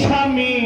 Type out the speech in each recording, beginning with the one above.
স্বামী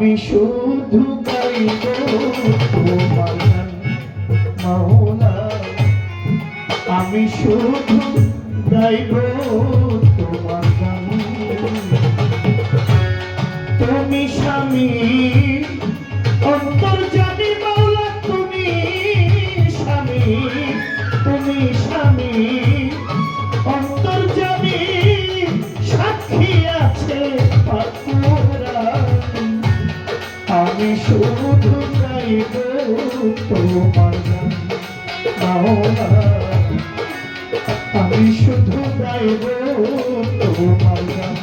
আমি শুধু গাইব তোমার মাওলা। আমি শুধু গাইব তোমার তুমি স্বামী অন্তর্জামী আমি শুধু গাইব তোমার গান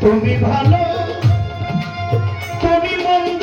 তুমি ভালো তুমি মন্দ।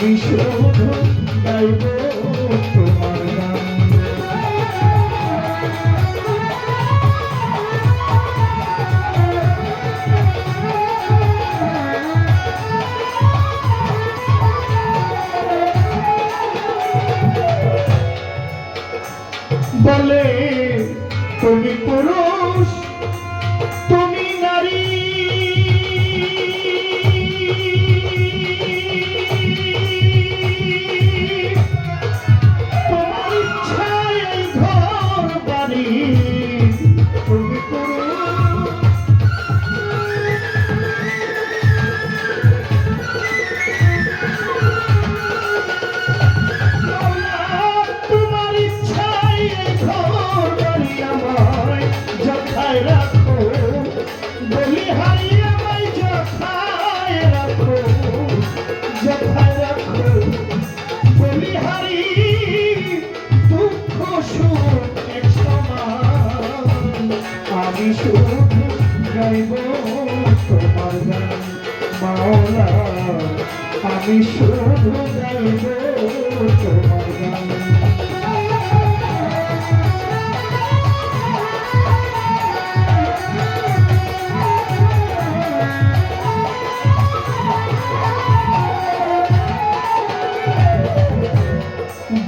আমি শুধু গাইব তোমার গান বলে তুমি পুরুষ আমি শুধু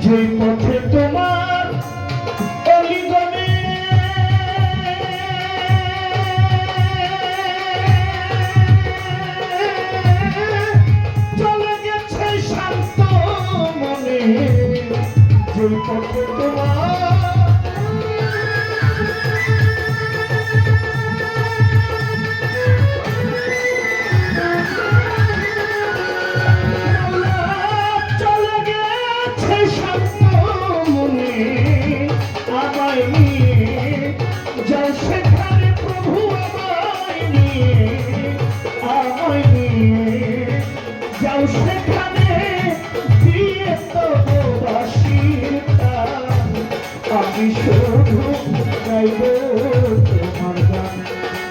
যে পথে তোমার যে পথে তোমার আমি শুধু গাইব তোমার গান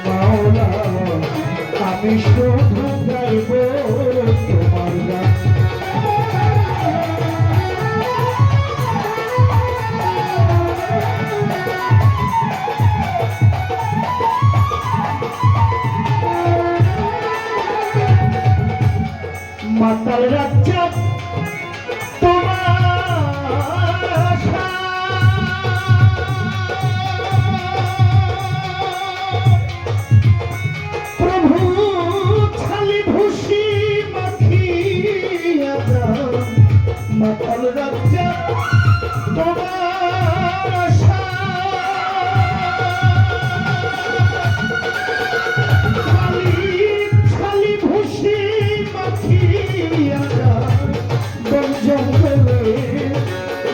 মাওলা। আমি শুধু গাইব তোমার গান। মাতাল মাতাল রাজ্জাক তোমার। খালি ভুষি মাখিয়া বন জঙ্গলে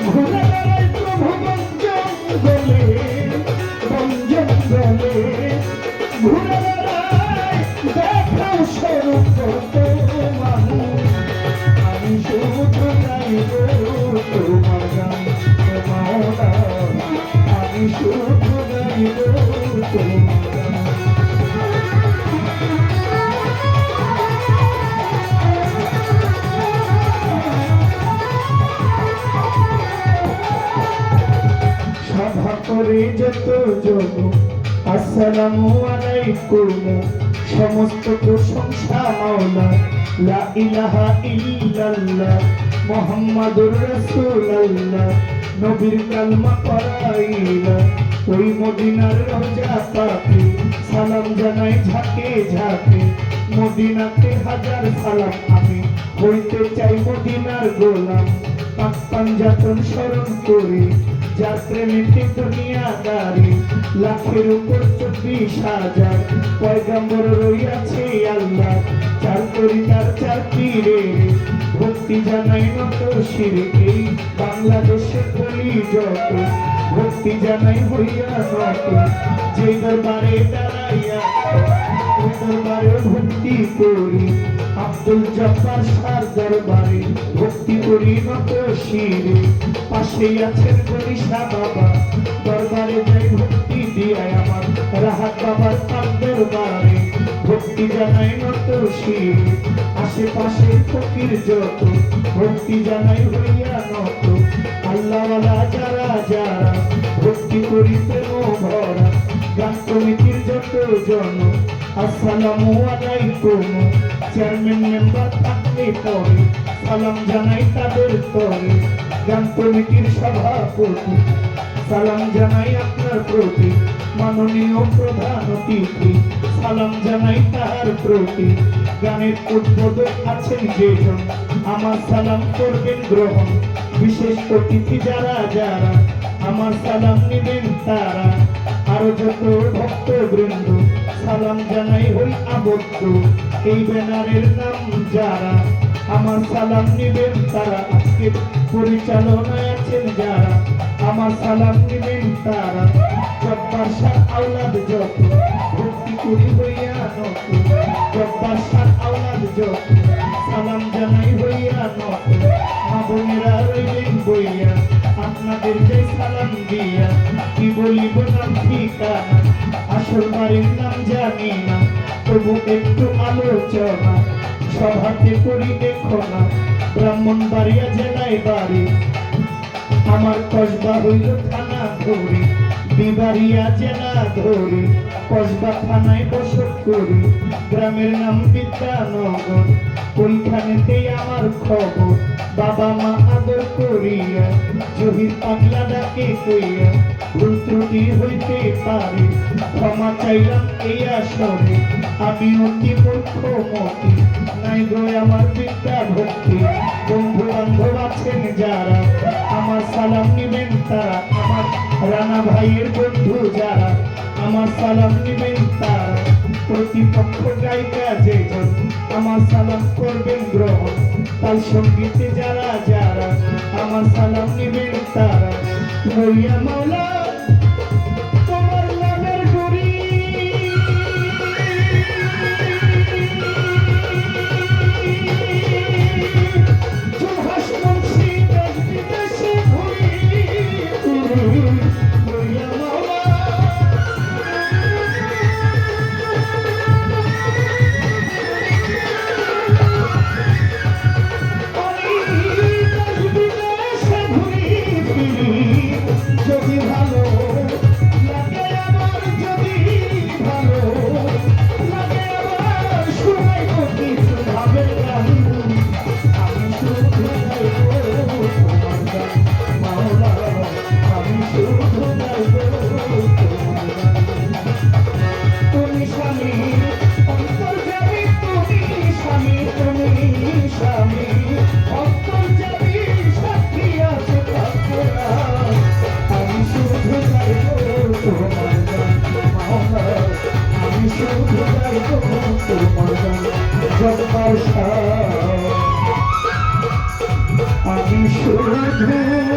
ঘুরে বেড়ায় প্রভু বন জঙ্গলে বন জঙ্গলে ঘুরে বেড়ায় করে যত জন আসসালামু আলাইকুম। সমস্ত প্রশংসা মাওলা, লা ইলাহা ইল্লাল্লাহ, মুহাম্মাদুর রাসূলুল্লাহ, নবীর কালমা পড়াইলা। ওই মদিনার রোজা পাকে সালাম জানাই ঝাঁকে ঝাঁকে। মদিনাতে হাজার সালাম আমি, হইতে চাই মদিনার গোলাম। পাক পাঞ্জাতন স্মরণ করি যার প্রেমেতে দুনিয়াদারি লাখের উপর চব্বিশ হাজার। পয়গাম্বর রইয়াছে আল্লাহ, চার করি তার চার তীরে ভক্তি জানাই নত শিরে এই বাংলাদেশের বলি যত ভক্তি জানাই হইয়া নত যে দরবারে দাঁড়াইয়া দরবারে ভক্তি করি। আব্দুল জব্বার সার দরবারে ভক্তি করি নত শিরে পাশেই আছেন গরিষা আশেপাশে ফকির যত। ভক্তি জানাই হইয়া নত। আল্লাহওয়ালা যারা যারা ভক্তি করি প্রেম ভরা গান কমিটির যত জন। আসসালামু আলাইকুম, চেয়ারম্যান মেম্বার থাকলে পরে। সালাম জানাই তাদের তরে গান কমিটির সভাপতি সালাম জানাই আপনার প্রতি। মাননীয় প্রধান অতিথি। সালাম জানাই তাহার প্রতি। গানের উদ্বোধক আছেন যেজন। আমার সালাম করবেন গ্রহণ। বিশেষ অতিথি যারা যারা। আমার সালাম নেবেন তারা। আরও যত ভক্ত বৃন্দ সালাম জানাই হই আবদ্ধ। এই ব্যানারের নাম যারা। আমার সালাম নেবেন তারা আজকে পরিচালনায় আছেন যারা। আমার সালাম নেবেন তারা। জব্বার শাহ আওলাদ যত ভক্তি করি হইয়া নত। জব্বার আওলাদ যত সালাম জানাই হইয়া নত। মা বোনেরা রইলেন বইয়া, আপনাদের যে সালাম দিয়া, কি বলিব নাম ঠিকানা? আসল বাড়ির নাম জানি না, তবু একটু আলোচনা। সভাতে করি দেখো না। ব্রাহ্মণবাড়িয়া জেলায় বাড়ি। আমার কসবা হইল থানা ধরে। বিবারিয়া জেলা ধরে। কসবা থানায় বসত করি। গ্রামের নাম বিদ্যানগর। ওইখানেতেই আমার খবর। বাবা মা আদর করিয়া। জহির পাগলা ডাকে কইয়া। ভুল হইতে পারে, ক্ষমা চাইলাম এই আসরে। আমি অতি মূর্খ মতি নাই গো আমার বিদ্যা ভক্তি। বন্ধু বান্ধব আছেন যারা, আমার সালাম নিবেন তারা, আমার রানা ভাইয়ের বন্ধু যারা, আমার সালাম নিবেন তারা। প্রতিপক্ষ গায়িকা যেজন আমার সালাম করবেন গ্রহণ। তার সঙ্গীতে যারা যারা, আমার সালাম নিবেন তারা। মরিয়া শুধু